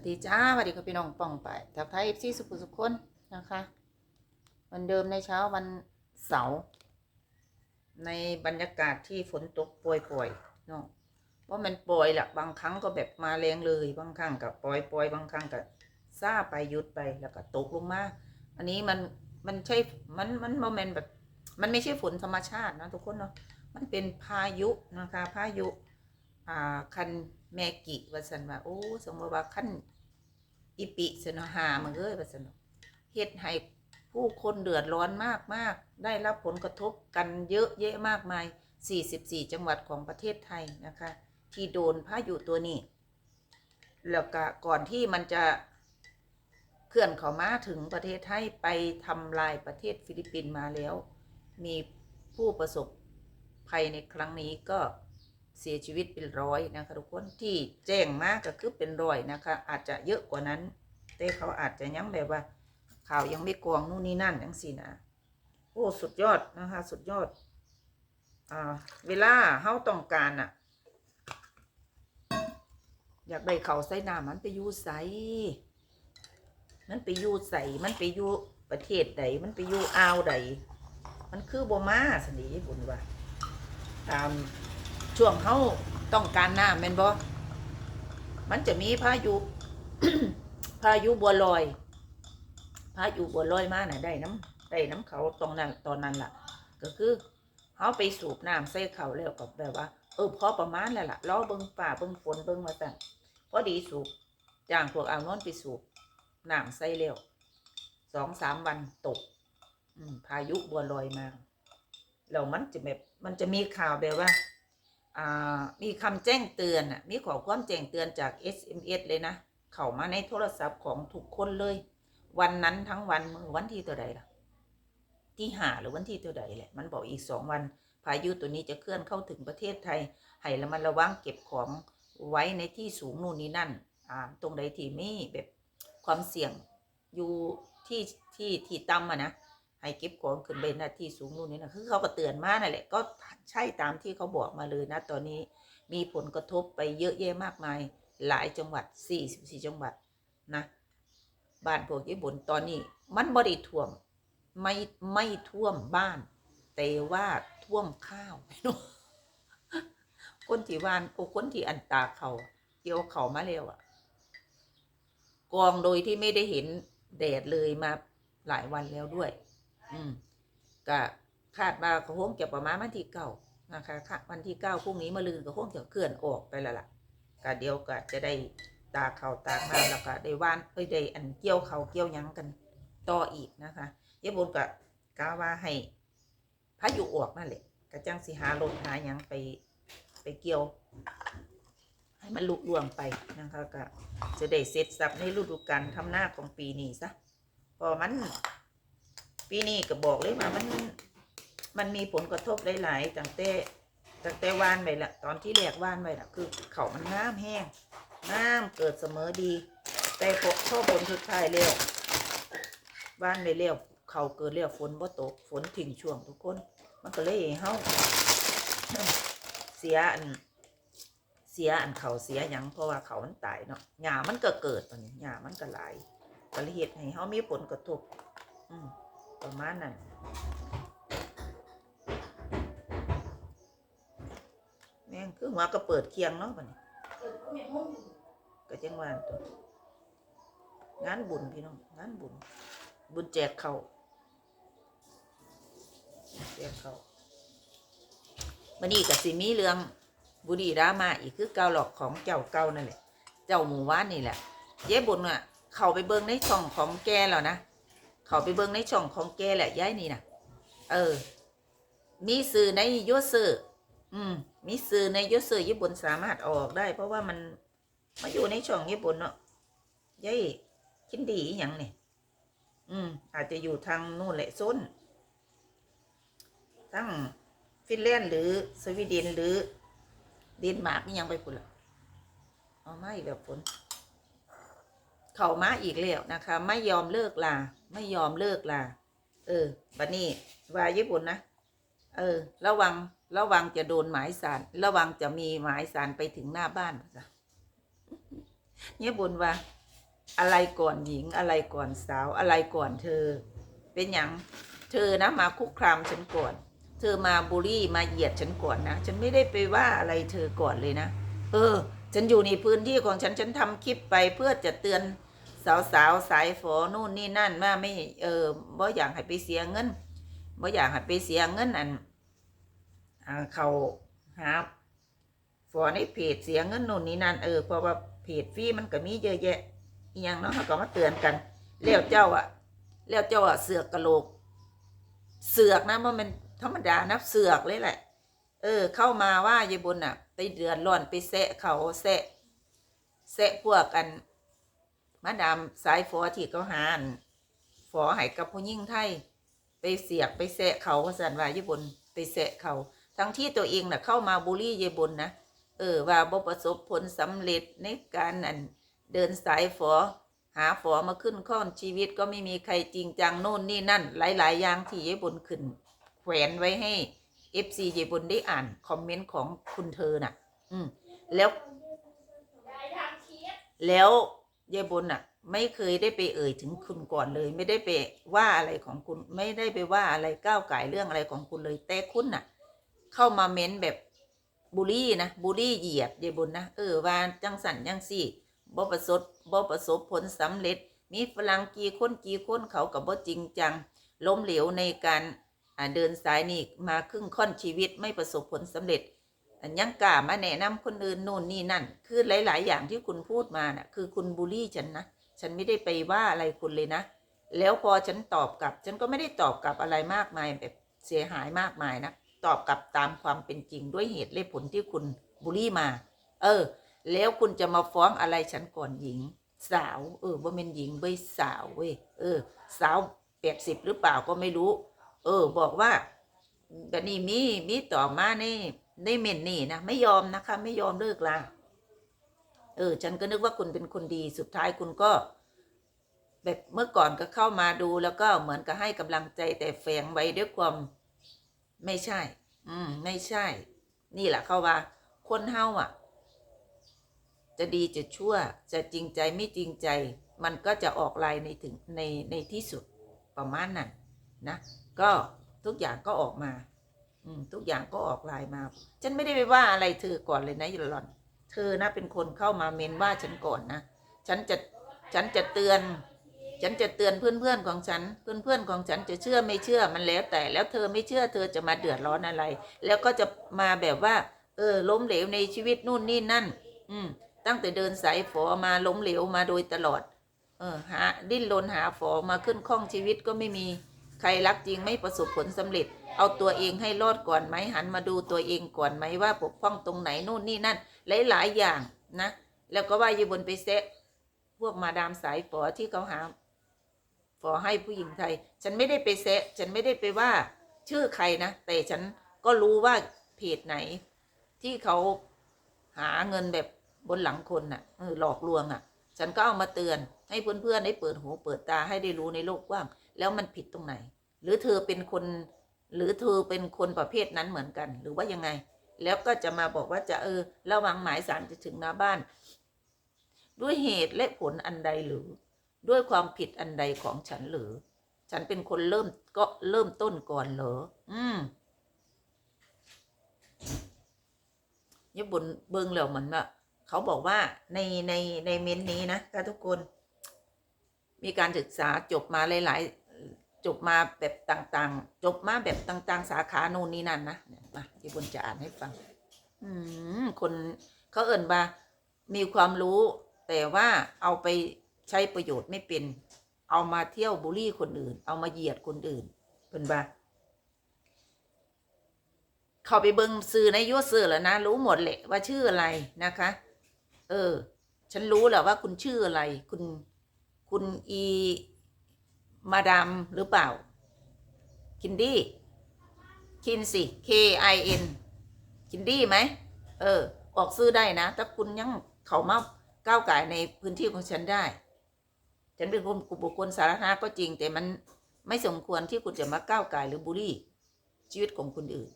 วัสดีจ้าสวัสดีครับพี่น้องป่องไปทักทายเอฟซีสุขุสุขคนนะคะวันเดิมในเช้าวันเสาร์ในบรรยากาศที่ฝนตกปล่อยๆเนาะว่ามันปล่อยแหละบางครั้งก็แบบมาแรงเลยบางครั้งก็ปล่อยปล่อยบางครั้งก็ซาไปหยุดไปแล้วก็ตกลงมาอันนี้มันมันใช่มันมันโมเมนต์แบบ มันไม่ใช่ฝนธรรมชาตินะทุกคนเนาะมันเป็นพายุนะคะ พายุอ่าคันแมกิว่าสันว่าโอ้สมมติว่าคัน อิปิสนหามันเอ้ยว่าสนเฮ็ดให้ผู้คนเดือดร้อนมากมากได้รับผลกระทบกันเยอะแยะมากมาย 44 จังหวัดของประเทศไทยนะคะ ที่โดนพายุตัวนี้ แล้วก็ก่อนที่มันจะเคลื่อนเข้ามาถึงประเทศไทยไปทำลายประเทศฟิลิปปินส์มาแล้ว มีผู้ประสบภัยในครั้งนี้ก็ เสียชีวิตเป็นร้อยนะคะทุกคนที่แจ้งมากก็คือเป็นร้อยนะคะ อาจจะเยอะกว่านั้น แต่เขาอาจจะยังแบบว่า ข่าวยังไม่กองนู่นนี่นั่นยังสินะโอ้สุดยอดนะคะ สุดยอดอ่าเวลาเฮาต้องการอะอยากได้เขาวใส่น้ำมันไปยู่ใสมันไปยู่ใสมันไปยู่ประเทศใดมันไปยู่อ่าวใดมันคือบมาสนิญี่ปุ่นว่าตาม ช่วงเขาต้องการน้ำแม่นบ่มันจะมีพายุพายุบัวลอย พายุบัวลอยมาน่ะได้น้ำได้น้ำเขาตรงนั้นตอนนั้นล่ะ ก็คือเขาไปสูบน้ำใส่เขาแล้วก็แบบว่า เออพอประมาณแล้วล่ะรอเบิ่งป่าเบิ่งฝนเบิ่งมาสั่นพอดีสูบจ้างพวกเอาวนอนไปสูบน้ำใส่แล้วสองสามวันตกพายุบัวลอยมาแล้วมันจะแบบมันจะมีข่าวแบบว่า มีคำแจ้งเตือนมีขอความแจ้งเตือนจาก SMS เลยนะ เข้ามาในโทรศัพท์ของทุกคนเลย วันนั้นทั้งวันมือวันที่เท่าใดล่ะ ที่หาหรือวันที่เท่าใดแหละ มันบอกอีกสองวัน พายุตัวนี้จะเคลื่อนเข้าถึงประเทศไทย ให้ระมัดระวังเก็บของไว้ในที่สูงนู่นนี่นั่น อ่า ตรงใดที่มีแบบความเสี่ยงอยู่ที่ที่ที่ต่ำอะนะ ให้เก็บของขึ้นไปหน้าที่สูงนู่นนี่นะคือเขาก็เตือนมานั่นแหละ ก็ใช่ตามที่เขาบอกมาเลยนะ ตอนนี้มีผลกระทบไปเยอะแยะมากมาย หลายจังหวัด 44 จังหวัดนะบ้านพวกญี่ปุ่นตอนนี้ มันบริท่วมไม่ไม่ท่วมบ้าน แต่ว่าท่วมข้าวไม่รู้คนที่วานโอ้คนที่อันตาเขาเกี่ยวเขามาแล้วอะกองโดยที่ไม่ได้เห็นแดดเลยมาหลายวันแล้วด้วย อืมก็คาดว่าก็คงจะประมาณวันที่เก้านะคะวันที่เก้าพรุ่งนี้มาลืนก็คงจะเคลื่อนออกไปแล้วล่ะก็เดี๋ยวก็จะได้ตาเข่าตากน้ำแล้วก็ได้ว่านเอ้ยได้อันเกี่ยวเข่าเกี่ยวยังกันต่ออีกนะคะยบุญก็กล่าวว่าให้พายุออกนั่นแหละก็จังสิหารถหายังไปไปเกี่ยว ให้มันลุกลวงไปนะคะก็จะได้เสร็จสับในฤดูกาลทำหน้าของปีนี้ซะพอมัน ปีนี้ก็บอกเลยว่ามัน มันมีผลกระทบหลายๆตั้งแต่ตั้งแต่วานไปละตอนที่แรกว่านไปละคือเขามันน้ำแห้งน้ำเกิดเสมอดี แต่พอพอผลสุดท้ายเร็วว่านไปเร็วเขาเกิดเร็วฝนบ่ตกฝนทิ้งช่วงทุกคน มันก็เลยให้เฮาเสียอันเสียอันเขาเสียยังเพราะว่าเขามันตายเนาะหญ้ามันก็เกิดตอนนี้หญ้ามันก็หลายก็เลยเฮ็ดให้เฮามีผลกระทบ อืม ประมาณนั้นแม่งคือหัวก็เปิดเคียงเนาะบัดนี้ก็จังว่าตัวงานบุญพี่น้องงานบุญ บุญแจกเขาแจกเขามันนี่ก็สิมีเรื่องบุรีรามาอีกคือเกาหลอกของเจ้าเกานั่นแหละ เจ้าหมู่ว่านนี่แหละเย้บุญอะ เขาไปเบิ่งในช่องของแกแล้วนะ เขาไปเบิ่งในช่องของแกแหละย้ายนี่นะเออ มีสื่อในยูสื่ออืม มีสื่อในยูสื่อญี่ปุ่นสามารถออกได้ เพราะว่ามันมาอยู่ในช่องญี่ปุ่นเนาะย้ายคินดีอย่างเนี่ยอืม อาจจะอยู่ทางนู่นแหละโซนทั้งฟินแลนด์หรือสวีเดนหรือเดนมาร์กนี่ยังไปพุ่นละเอาไมาอีกแบบฝน เขามาอีกแล้วนะคะ ไม่ยอมเลิกลาไม่ยอมเลิกลาเออบัดนี้วาญี่ปุ่นนะเออ ระวังระวังจะโดนหมายสารระวังจะมีหมายสารไปถึงหน้าบ้านจ้ะญี่ปุ่นว่า อะไรก่อนหญิงอะไรก่อนสาวอะไรก่อนเธอ เป็นอย่างเธอนะมาคุกคามฉันก่อน เธอมาบูลลี่มาเหยียดฉันก่อนนะฉันไม่ได้ไปว่าอะไรเธอก่อนเลยนะเออ ฉันอยู่ในพื้นที่ของฉันฉันทำคลิปไปเพื่อจะเตือน สาวสาวๆสายฝอนู่นนี่นั่นว่าไม่เออบ่อยากให้ไปเสียเงินบ่อยากให้ไปเสียเงินอันเขาหาฝอในเพจเสียเงินนู่นนี่นั่นเออเพราะว่าเพจฟรีมันก็มีเยอะแยะอหยังเนาะเขาก็มาเตือนกันแล้วเจ้าอะแล้วเจ้าอะเสือกกระโหลก เสือกนะมันเป็นธรรมดานะเสือกเลยแหละ เออ เข้ามาว่ายายบุญอะไปเดือดร้อนไปแซะเขาแซะแซะพวกกัน มาดามสายฟอที่เขาหานฟอให้กับผู้ยิ่งไทย ไปเสียกไปแซะเขาสันว่ายยบุญไปแซะเขา ทั้งที่ตัวเองน่ะเข้ามาบูลลี่ยายบุญนะเออว่าบ่ประสบผลสำเร็จในการอันเดินสายฟอหาฝอมาขึ้นข้อนชีวิตก็ไม่มีใครจริงจังโน่นนี่นั่น หลาย ๆ อย่างที่ยายบุญขึ้น แขวนไว้ให้ FC ยายบุญได้อ่าน คอมเมนต์ของคุณเธอน่ะ อืมแล้ว แล้ว ยายบุญน่ะ ไม่เคยได้ไปเอ่ยถึงคุณก่อนเลย ไม่ได้ไปว่าอะไรของคุณ ไม่ได้ไปว่าอะไรก้าวไก่เรื่องอะไรของคุณเลย แต่คุณน่ะ เข้ามาเม้นแบบบูลลี่นะบูลลี่เหยียดยายบุญนะเออว่าจังสันจังสี่บ่ประสบบ่ประสบผลสำเร็จ มีฝรั่งกี่คนกี่คนเขากับบ่จริงจังล้มเหลวในการเดินสายนี่มาครึ่งค่อนชีวิตไม่ประสบผลสำเร็จ ยังกล้ามาแนะนำคนอื่นโน่นนี่นั่น คือหลาย ๆ อย่างที่คุณพูดมาน่ะ คือคุณบูลลี่ฉันนะ ฉันไม่ได้ไปว่าอะไรคุณเลยนะ แล้วพอฉันตอบกลับ ฉันก็ไม่ได้ตอบกลับอะไรมากมายแบบเสียหายมากมายนะ ตอบกลับตามความเป็นจริงด้วยเหตุและผลที่คุณบูลลี่มา เออ แล้วคุณจะมาฟ้องอะไรฉันก่อนหญิง สาว เออว่าเป็นหญิงเว้ยสาวเว้ย เออ สาวแปดสิบหรือเปล่าก็ไม่รู้ เออ บอกว่าแบบนี้มีมีต่อมาใน ในเมนนี่นะไม่ยอมนะคะ ไม่ยอมเลิกลาเออ ฉันก็นึกว่าคุณเป็นคนดีสุดท้ายคุณก็ แบบเมื่อก่อนก็เข้ามาดูแล้วก็เหมือนกับให้กำลังใจแต่แฝงไว้ด้วยความไม่ใช่ อืม ไม่ใช่ นี่แหละเขาว่า คนเฮาอะ จะดีจะชั่ว จะจริงใจไม่จริงใจ มันก็จะออกลายในถึงในในที่สุดประมาณนั้นนะ ก็ทุกอย่างก็ออกมา อืมทุกอย่างก็ออกลายมา ฉันไม่ได้ไปว่าอะไรเธอก่อนเลยนะยหล่อน เธอนะเป็นคนเข้ามาเมนว่าฉันก่อนนะฉันจะฉันจะเตือน ฉันจะเตือนเพื่อนๆของฉัน เพื่อนๆของฉันจะเชื่อไม่เชื่อมันแล้วแต่แล้วเธอไม่เชื่อเธอจะมาเดือดร้อนอะไร แล้วก็จะมาแบบว่า เออ ล้มเหลวในชีวิตนู่นนี่นั่น อืม ตั้งแต่เดินสายฝอมาล้มเหลวมาโดยตลอด เออหาดิ้นรนหาฝอมาขึ้นข้องชีวิตก็ไม่มี ใครรักจริงไม่ประสบผลสำเร็จ เอาตัวเองให้รอดก่อนไหมหันมาดูตัวเองก่อนไหมว่าปกป้องตรงไหนนู่นนี่นั่น หลาย ๆ อย่างนะ แล้วก็ว่าอยู่บนไปเซะพวกมาดามสายฝอที่เขาหาฝอให้ผู้หญิงไทย ฉันไม่ได้ไปแซะฉันไม่ได้ไปว่า ชื่อใครนะแต่ฉันก็รู้ว่าเพจไหน ที่เขาหาเงินแบบบนหลังคนน่ะหลอกลวงอะ ฉันก็เอามาเตือน ให้เพื่อนๆได้เปิดหูเปิดตาให้ได้รู้ในโลกกว้าง แล้วมันผิดตรงไหน หรือเธอเป็นคน หรือเธอเป็นคนประเภทนั้นเหมือนกัน หรือว่ายังไง แล้วก็จะมาบอกว่าจะเออระวังหมายสารจะถึงหน้าบ้าน ด้วยเหตุและผลอันใดหรือ ด้วยความผิดอันใดของฉันหรือ ฉันเป็นคนเริ่มก็เริ่มต้นก่อนเหรอ อืมญี่ปุ่นเบิงแล้วเหมือนว่าเขาบอกว่าในในในเม้นนี้นะค่ะทุกคน มีการศึกษาจบมาหลายๆ จบมาแบบต่างๆ จบมาแบบต่างๆ สาขาโน่นนี่นั่นนะมาญี่ปุ่นจะอ่านให้ฟัง อืมคนเขาเอิ่นว่ามีความรู้แต่ว่าเอาไปใช้ประโยชน์ไม่เป็น เอามาเที่ยวบูลลี่คนอื่น เอามาเหยียดคนอื่นเป็นว่าเขาไปเบิงซื้อในยูซื้อแล้วนะ รู้หมดแหละว่าชื่ออะไรนะคะ เออ ฉันรู้แหละว่าคุณชื่ออะไร คุณ คุณอีมาดามหรือเปล่า คินดี้ คินสิ K I N คินดี้ไหม เออ ออกซื้อได้นะ ถ้าคุณยังเขามาก้าวไก่ในพื้นที่ของฉันได้ ฉันเป็นคนบุคคลสาธารณะก็จริง แต่มันไม่สมควรที่คุณจะมาก้าวไก่หรือบูลลี่ ชีวิตของคนอื่น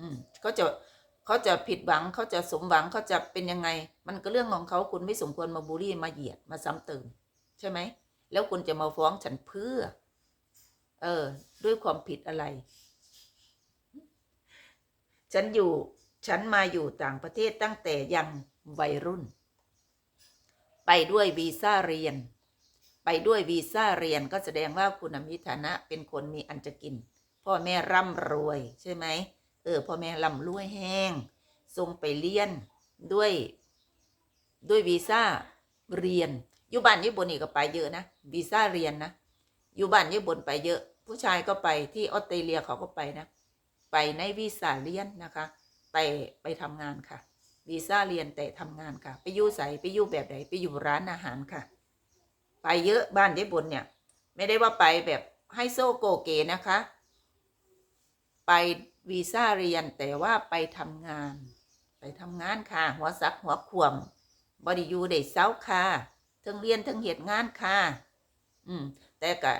อืมเขาจะเขาจะผิดหวังเขาจะสมหวังเขาจะเป็นยังไง มันก็เรื่องของเขาคุณไม่สมควรมาบูลลี่มาเหยียดมาซ้ำเติม ใช่ไหม แล้วคุณจะมาฟ้องฉันเพื่อ เออ ด้วยความผิดอะไร ฉันอยู่ฉันมาอยู่ต่างประเทศตั้งแต่ยังวัยรุ่น ไปด้วยวีซ่าเรียน ไปด้วยวีซ่าเรียนก็แสดงว่าคุณมีฐานะเป็นคนมีอันจะกิน พ่อแม่ร่ำรวยใช่ไหมเออพ่อแม่ร่ำรวยแห้งส่งไปเรียนด้วยด้วยวีซ่าเรียน อยู่บ้านญี่ปุ่นนี่ก็ไปเยอะนะวีซ่าเรียนนะอยู่บ้านญี่ปุ่นไปเยอะ ผู้ชายก็ไปที่ออสเตรเลียเขาก็ไปนะ ไปในวีซ่าเรียนนะคะ ไปไปทำงานค่ะวีซ่าเรียนแต่ทำงานค่ะ ไปอยู่ใสไปอยู่แบบไหนไปอยู่ร้านอาหารค่ะ ไปเยอะบ้านญี่ปุ่นเนี่ย ไม่ได้ว่าไปแบบให้โซโกเกนะคะ ไปวีซ่าเรียนแต่ว่าไปทำงาน ไปทำงานค่ะ หัวซักหัวขวมบริยูได้เซ้าค่ะ ทั้งเรียนทั้งเหตุงานค่ะ อืม แต่กะ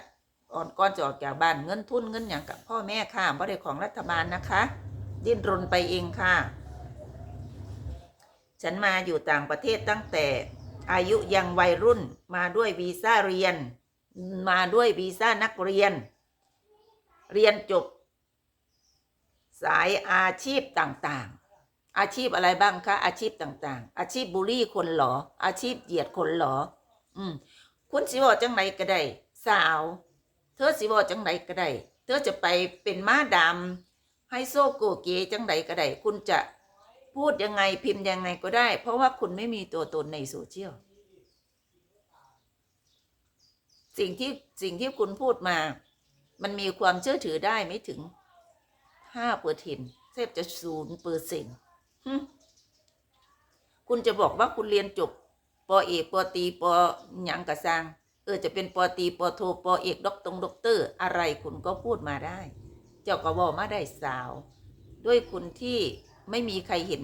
อ่อนก้อนจะออกจากบ้านเงินทุนเงินอย่างกับพ่อแม่ค่ะบ่ได้ของรัฐบาลนะคะ ดิ้นรนไปเองค่ะ ฉันมาอยู่ต่างประเทศตั้งแต่อายุยังวัยรุ่นมาด้วยวีซ่าเรียน มาด้วยวีซ่านักเรียน เรียนจบ สายอาชีพต่าง อาชีพอะไรบ้างคะอาชีพต่างๆ อาชีพบูลลี่คนหรออาชีพเหยียดคนหรออืมคุณสิบอกจังไหนก็ได้สาว เธอสิบอกจังไหนก็ได้เธอจะไปเป็นม้าดำให้โซโกเกจังไหนก็ได้คุณจะพูดยังไงพิมพ์ยังไงก็ได้ เพราะว่าคุณไม่มีตัวตนในโซเชียลสิ่งที่สิ่งที่คุณพูดมา มันมีความเชื่อถือได้ไม่ถึงห้าเปอร์เซ็นแทบจะศูนย์เปอร์เซ็นต์ คุณจะบอกว่าคุณเรียนจบปอเอกปอตีปอหยังกระซังเออ จะเป็นปอตีปอโทปอเอกด็อกตงด็อกเตอร์ อะไรคุณก็พูดมาได้ เจ้าก็บอกมาได้สาว ด้วยคุณที่ไม่มีใครเห็น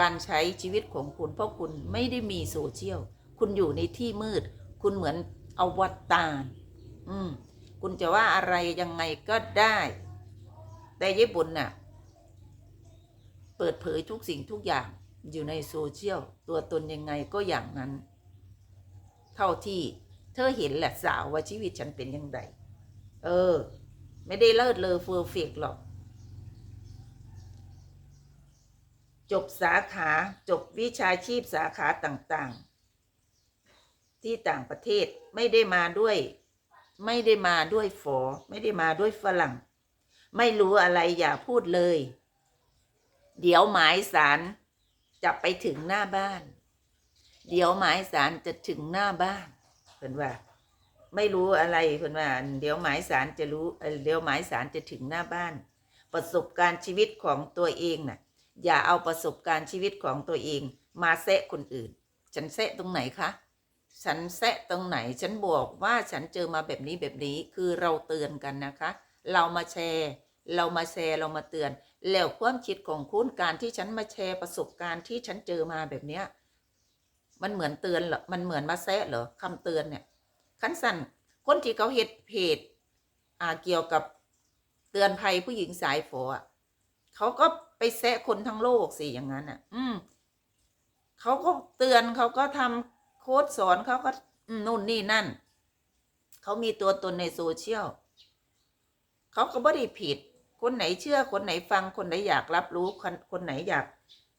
การใช้ชีวิตของคุณ เพราะคุณไม่ได้มีโซเชียล คุณอยู่ในที่มืด คุณเหมือนอวตารอืม คุณจะว่าอะไรยังไงก็ได้ แต่ญี่ปุ่นน่ะ เปิดเผยทุกสิ่งทุกอย่างอยู่ในโซเชียลตัวตนยังไงก็อย่างนั้น เท่าที่เธอเห็นแหละสาวว่าชีวิตฉันเป็นยังไงเออ ไม่ได้เลิศเลอเฟอร์เฟกหรอก จบสาขาจบวิชาชีพสาขาต่างๆ ที่ต่างประเทศไม่ได้มาด้วย ไม่ได้มาด้วยฝอ ไม่ได้มาด้วยฝรั่ง ไม่รู้อะไรอย่าพูดเลย เดี๋ยวหมายสารจะไปถึงหน้าบ้าน เดี๋ยวหมายสารจะถึงหน้าบ้านเพิ่นว่า ไม่รู้อะไรเพิ่นว่า เดี๋ยวหมายสารจะรู้เดี๋ยวหมายสารจะถึงหน้าบ้าน ประสบการณ์ชีวิตของตัวเองน่ะ อย่าเอาประสบการณ์ชีวิตของตัวเอง มาแซะคนอื่น ฉันแซะตรงไหนคะฉันแซะตรงไหน ฉันบอกว่าฉันเจอมาแบบนี้แบบนี้ คือเราเตือนกันนะคะ เรามาแชร์ เรามาแชร์ เรามาเตือน แล้วความคิดของคุณการที่ฉันมาแชร์ประสบการณ์ที่ฉันเจอมาแบบเนี้ย มันเหมือนเตือนเหรอมันเหมือนมาแซะเหรอคำเตือนเนี่ยคันสั่นคนที่เขาเฮ็ดเพจอ่าเกี่ยวกับเตือนภัยผู้หญิงสายฝออะเขาก็ไปแซะคนทั้งโลกสิอย่างนั้นอะ อืมเขาก็เตือนเขาก็ทำโค้ดสอนเขาก็นู่นนี่นั่น เขามีตัวตนในโซเชียลเขาก็ไม่ได้ผิด คนไหนเชื่อคนไหนฟังคนไหนอยากรับรู้คนคนไหนอยาก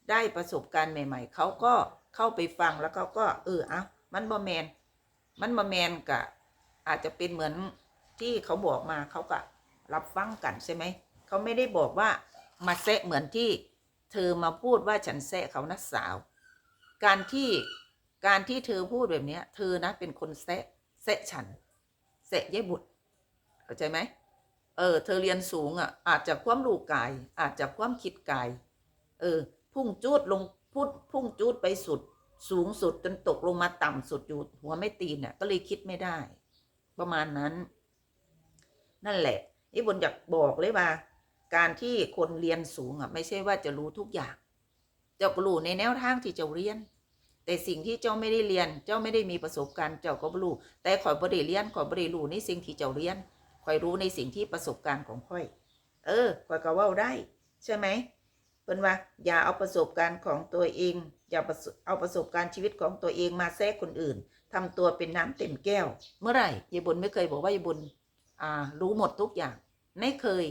ได้ประสบการณ์ใหม่ ๆ เขาก็เข้าไปฟังแล้วเขาก็ เอออะมันบอแมน มันบอแมนกะ อาจจะเป็นเหมือนที่เขาบอกมาเขาก็รับฟังกันใช่ไหมเขาไม่ได้บอกว่ามาแซะเหมือนที่เธอมาพูดว่าฉันแซะเขานะสาว การที่การที่เธอพูดแบบเนี้ยเธอนะเป็นคนแซะแซะฉันแซะยายบุตรเข้าใจไหม เออ เธอเรียนสูงอะ อาจจะความรู้กาย อาจจะความคิดกาย เออ พุ่งจูดลงพูดพุ่งจูดไปสุด สูงสุดจนตกลงมาต่ำสุดอยู่หัวไม่ตีนเนี่ยก็เลยคิดไม่ได้ ประมาณนั้น นั่นแหละนี่บนอยากบอกเลยว่า การที่คนเรียนสูงอะ ไม่ใช่ว่าจะรู้ทุกอย่างเจ้าก็รู้ในแนวทางที่เจ้าเรียน แต่สิ่งที่เจ้าไม่ได้เรียน เจ้าไม่ได้มีประสบการณ์เจ้าก็รู้แต่ข่อยบ่ได้เรียนข่อยบ่ได้รู้ในสิ่งที่เจ้าเรียน ข่อยรู้ในสิ่งที่ประสบการณ์ของข่อย เออข่อยก็ว้าได้ ใช่ไหมเป็นว่า อย่าเอาประสบการณ์ของตัวเอง อย่าเอาประสบการณ์ชีวิตของตัวเองมาแทรกคนอื่นทำตัวเป็นน้ำเต็มแก้ว เมื่อไหร่ยายบุญไม่เคยบอกว่ายายบุญอ่า รู้หมดทุกอย่าง ไม่เคย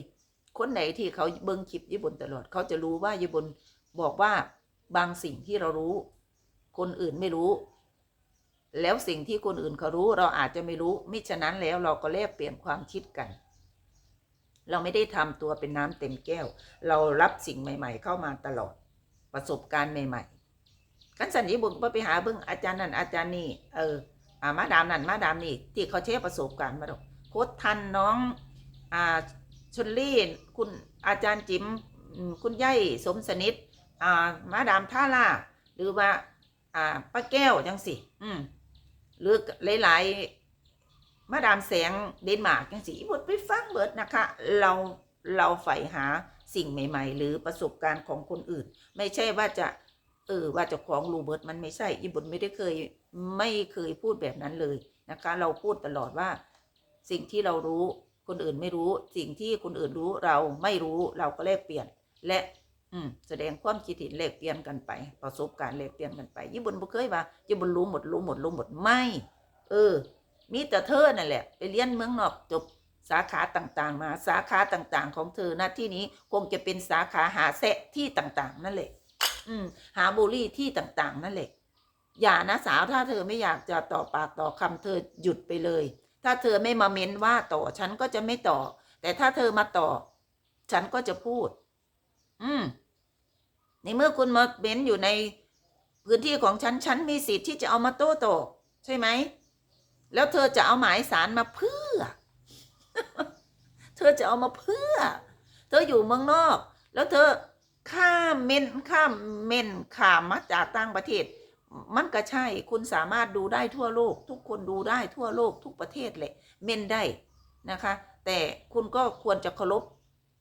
คนไหนที่เขาเบิ้งคลิปญี่ปุ่นตลอด เขาจะรู้ว่าญี่ปุ่นบอกว่าบางสิ่งที่เรารู้ คนอื่นไม่รู้ แล้วสิ่งที่คนอื่นเขารู้เราอาจจะไม่รู้ มิฉะนั้นแล้วเราก็แลกเปลี่ยนความคิดกัน เราไม่ได้ทำตัวเป็นน้ำเต็มแก้ว เรารับสิ่งใหม่ ๆ เข้ามาตลอด ประสบการณ์ใหม่ ๆ กันสันญี่ปุ่นก็ไปหาเบิ้งอาจารย์นั่นอาจารย์นี่เอออามาดามนั่นมาดามนี่ที่เขาแชร์ประสบการณ์มาดอกโค้ดทันน้องอ่าชนลี่คุณอาจารย์จิมอืมคุณย่ายสมสนิทอ่ามาดามท่าล่าหรือว่าอ่าป้าแก้วจังสิ อืม หรือหลายๆ มาดามแสงเดนมาร์กจังสิบทไปฟังเบิดนะคะ เราเราใฝ่หาสิ่งใหม่ ๆ หรือประสบการณ์ของคนอื่น ไม่ใช่ว่าจะเออว่าจะของรูเบิร์ตมันไม่ใช่ญี่ปุ่นไม่ได้เคยไม่เคยพูดแบบนั้นเลยนะคะ เราพูดตลอดว่า สิ่งที่เรารู้คนอื่นไม่รู้ สิ่งที่คนอื่นรู้เราไม่รู้เราก็แลกเปลี่ยนและ อืมแสดงความคิดเห็นแลกเปลี่ยนกันไป ประสบการณ์แลกเปลี่ยนกันไปญี่ปุ่นบ่เคยว่าญี่ปุ่นรู้หมดรู้หมดรู้หมดไม่ เออ มีแต่เธอนั่นแหละ ไปเรียนเมืองนอกจบสาขาต่างๆ มาสาขาต่างๆ ของเธอหน้าที่นี้คงจะเป็นสาขาหาแซะที่ต่างๆ นั่นแหละ อืม หาบูลลี่ที่ต่างๆ นั่นแหละ อย่านะสาวถ้าเธอไม่อยากจะต่อปากต่อคำเธอหยุดไปเลย ถ้าเธอไม่มาเม้นว่าต่อฉันก็จะไม่ต่อ แต่ถ้าเธอมาต่อ ฉันก็จะพูด อืม ในเมื่อคุณมาเม้นอยู่ในพื้นที่ของฉัน ฉันมีสิทธิ์ที่จะเอามาโต้ตอบใช่ไหม แล้วเธอจะเอาหมายสารมาเพื่อ เธอจะเอามาเพื่อ เธออยู่เมืองนอก แล้วเธอข้ามเมนข้ามเมนข้ามมาจากต่างประเทศ มันก็ใช่ คุณสามารถดูได้ทั่วโลก ทุกคนดูได้ทั่วโลกทุกประเทศเลยเมนได้นะคะ แต่คุณก็ควรจะเคารพ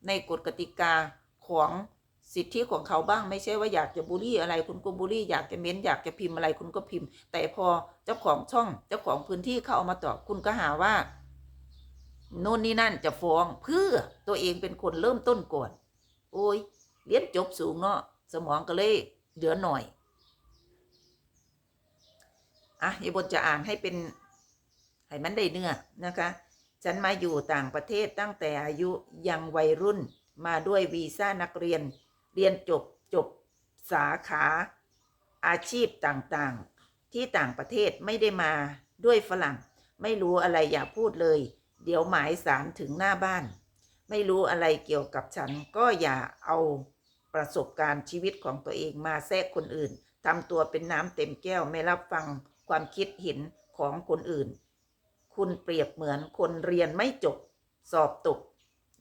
ในกฎกติกา ของสิทธิของเขาบ้างไม่ใช่ว่าอยากจะบูลลี่อะไรคุณก็บูลลี่อยากจะเม้นอยากจะพิมพ์อะไรคุณก็พิมพ์ แต่พอเจ้าของช่องเจ้าของพื้นที่เขาเอามาตอบคุณก็หาว่าโน่นนี่นั่นจะฟ้องเพื่อตัวเองเป็นคนเริ่มต้นก่อนโอ้ยเรียนจบสูงเนาะสมองก็เลยเหลือหน่อยอะยายบนจะอ่านให้เป็นให้มันได้เนื้อนะคะ ฉันมาอยู่ต่างประเทศตั้งแต่อายุยังวัยรุ่น มาด้วยวีซ่านักเรียน เรียนจบจบสาขาอาชีพต่างๆ ที่ต่างประเทศไม่ได้มาด้วยฝรั่ง ไม่รู้อะไรอย่าพูดเลย เดี๋ยวหมายสารถึงหน้าบ้าน ไม่รู้อะไรเกี่ยวกับฉันก็อย่าเอาประสบการณ์ชีวิตของตัวเองมาแทรกคนอื่นทำตัวเป็นน้ำเต็มแก้วไม่รับฟังความคิดเห็นของคนอื่น คุณเปรียบเหมือนคนเรียนไม่จบ สอบตก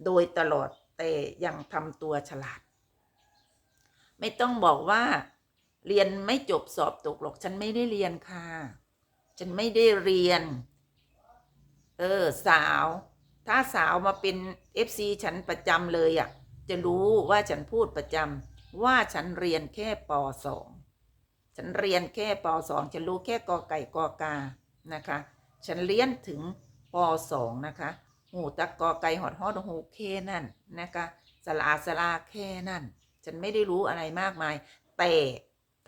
โดยตลอด แต่ยังทำตัวฉลาด ไม่ต้องบอกว่า เรียนไม่จบสอบตกหรอก ฉันไม่ได้เรียนค่ะ ฉันไม่ได้เรียน เออ สาว ถ้าสาวมาเป็นเอฟซีฉันประจำเลยอะ่ะ จะรู้ว่าฉันพูดประจำว่าฉันเรียนแค่ปสองฉันเรียนแค่ปสองฉันรู้แค่กอไก่กอกานะคะ ฉันเรียนถึงปสองนะคะ หูตักกอไก่หอดหอดหูแค่นั่นนะคะสลาสลาแค่นั่น ฉันไม่ได้รู้อะไรมากมาย แต่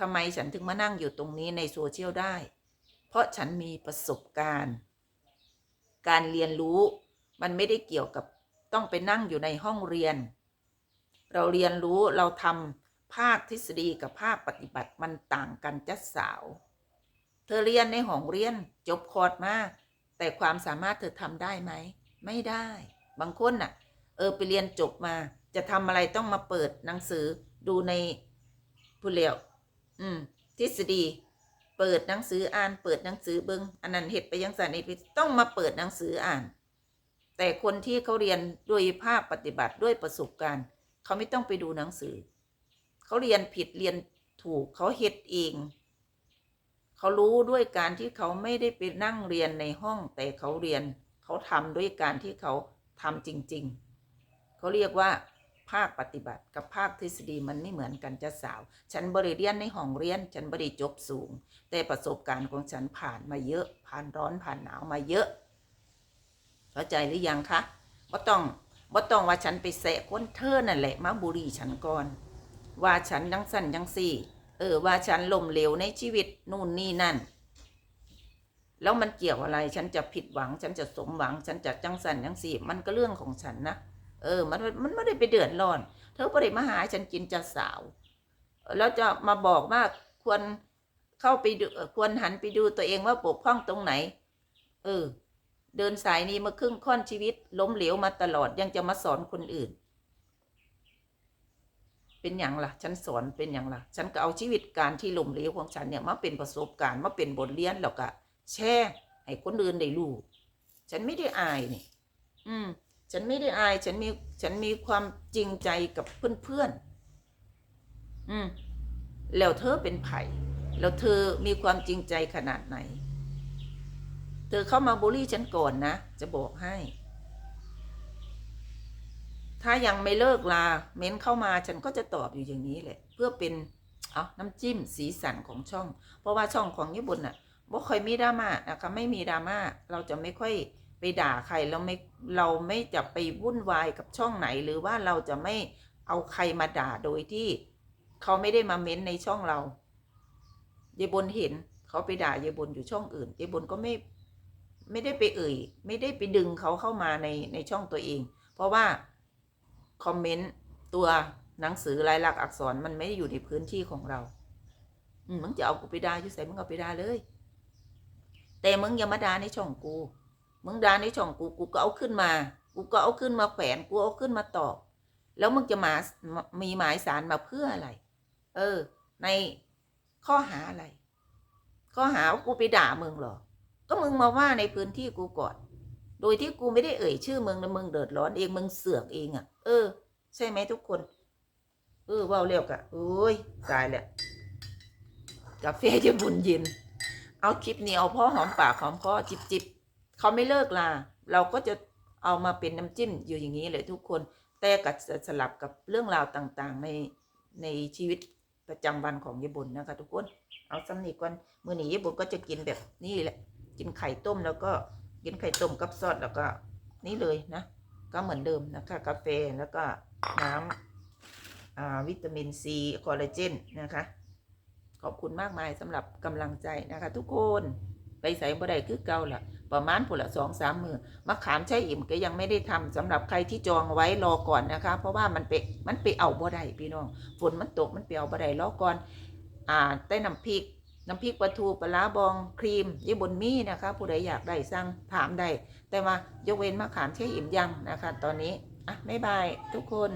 ทำไมฉันถึงมานั่งอยู่ตรงนี้ในโซเชียลได้ เพราะฉันมีประสบการณ์ การเรียนรู้มันไม่ได้เกี่ยวกับต้องไปนั่งอยู่ในห้องเรียน เราเรียนรู้เราทำภาคทฤษฎีกับภาคปฏิบัติมันต่างกันจัดสาว เธอเรียนในห้องเรียนจบคอร์สมาแต่ความสามารถเธอทำได้ไหม ไม่ได้ บางคนน่ะ เออไปเรียนจบมา จะทำอะไรต้องมาเปิดหนังสือดูในผู้เลียวอืม ทฤษฎี เปิดหนังสืออ่านเปิดหนังสือเบิงอันนั้นเหตุไปยังสารนิพิต้องมาเปิดหนังสืออ่าน แต่คนที่เขาเรียนด้วยภาคปฏิบัติด้วยประสบการณ์ เขาไม่ต้องไปดูหนังสือ เขาเรียนผิดเรียนถูกเขาเฮ็ดเองเขารู้ด้วยการที่เขาไม่ได้ไปนั่งเรียนในห้องแต่เขาเรียน เขาทำด้วยการที่เขาทำจริง ๆ เขาเรียกว่าภาคปฏิบัติกับภาคทฤษฎีมันไม่เหมือนกันจะสาว ฉันบริเรียนในห้องเรียน ฉันบริจบสูง แต่ประสบการณ์ของฉันผ่านมาเยอะ ผ่านร้อนผ่านหนาวมาเยอะ เข้าใจหรือยังคะว่าต้องว่าต้องว่าฉันไปแสะคนเธอนั่นแหละมาบุรีฉันก่อน ว่าฉันยังสั่นยังสี่ เออว่าฉันลมเหลวในชีวิตนู่นนี่นั่น แล้วมันเกี่ยวอะไร ฉันจะผิดหวัง ฉันจะสมหวัง ฉันจะจังสันจังสีมันก็เรื่องของฉันนะ เออ มัน มันไม่ได้ไปเดือดร้อน เธอไม่ได้มาหาฉันกินจะสาว แล้วจะมาบอกว่าควรเข้าไปดูควรหันไปดูตัวเองว่าปกพร่องตรงไหน เออ เดินสายนี้มาครึ่งค่อนชีวิต ล้มเหลวมาตลอดยังจะมาสอนคนอื่น เป็นอย่างล่ะ ฉันสอนเป็นอย่างล่ะ ฉันก็เอาชีวิตการที่ล้มเหลวของฉันเนี่ยมาเป็นประสบการณ์มาเป็นบทเรียนแล้วก็ แชร์ให้คนอื่นได้รู้ฉันไม่ได้อายนี่อืม ฉันไม่ได้อาย ฉันมีฉันมีความจริงใจกับเพื่อนๆอืม แล้วเธอเป็นไผ่แล้วเธอมีความจริงใจขนาดไหน เธอเข้ามาบูลลี่ฉันก่อนนะ จะบอกให้ ถ้ายังไม่เลิกลา เม้นเข้ามาฉันก็จะตอบอยู่อย่างนี้แหละ เพื่อเป็น เอาน้ำจิ้มสีสันของช่อง เพราะว่าช่องของญี่ปุ่นน่ะ บ่ค่อยมีดราม่านะคะไม่มีดราม่าเราจะไม่ค่อยไปด่าใครเราไม่เราไม่จะไปวุ่นวายกับช่องไหน หรือว่าเราจะไม่เอาใครมาด่าโดยที่เขาไม่ได้มาเม้นในช่องเราเยายบนเห็นเขาไปด่าเยายบนอยู่ช่องอื่นเยายบนก็ไม่ไม่ได้ไปเอ่ย ไม่ได้ไปดึงเขาเข้ามาในในช่องตัวเอง เพราะว่าคอมเมนต์ตัวหนังสือลายลักษณ์อักษรมันไม่ได้อยู่ในพื้นที่ของเรา อืมมึงจะเอากูไปด่าอยู่ใส่มึงเอาไปด่าเลย แต่มึงอย่ามาด่าในช่องกู มึงด่าในช่องกู กูก็เอาขึ้นมา กูก็เอาขึ้นมาแขวน กูเอาขึ้นมาตอบ แล้วมึงจะมา มีหมายสารมาเพื่ออะไร เออ ในข้อหาอะไร ข้อหาว่ากูไปด่ามึงเหรอ ก็มึงมาว่าในพื้นที่กูก่อน โดยที่กูไม่ได้เอ่ยชื่อมึงแล้วมึงเดือดร้อนเอง มึงเสือกเองอะ่ะ เออ ใช่ไหมทุกคน เออเว่าเร็วกะโอ้ย ตายแล้วกาแฟจะบุญเย็น เอาคลิปนี้เอาพ่อหอมปากหอมคอจิบจิบเขาไม่เลิกลาเราก็จะเอามาเป็นน้ำจิ้มอยู่อย่างนี้เลยทุกคน แต่กับสลับกับเรื่องราวต่างๆ ในในชีวิตประจำวันของญี่ปุ่นนะคะ ทุกคน เอาสำนีก่อนมื้อนี้ญี่ปุ่นก็จะกินแบบนี้แหละ กินไข่ต้มแล้วก็กินไข่ต้มกับซอสแล้วก็ นี่เลยนะ ก็เหมือนเดิมนะคะ กาแฟแล้วก็น้ำวิตามินซีคอลลาเจนนะคะ ขอบคุณมากมายสำหรับกำลังใจนะคะ ทุกคนไปใส่บ่ได้คือเก่าล่ะ ประมาณผุละสองสามมือมะขามใช่อิ่มก็ยังไม่ได้ทำสำหรับใครที่จองไว้รอก่อนนะคะ เพราะว่ามันไปมันไปเอาบ่ได้พี่น้องฝนมันตกมันไปเอาบ่ได้รอก่อนอ่าได้น้ำพริกน้ำพริกปลาทูปลาร้าบองครีมยี่บนมีนะคะ ผู้ใดอยากได้สั่งถามได้แต่ว่ายกเว้นมะขามเช่อิ่มยังนะคะ ตอนนี้อะบ๊ายบายทุกคน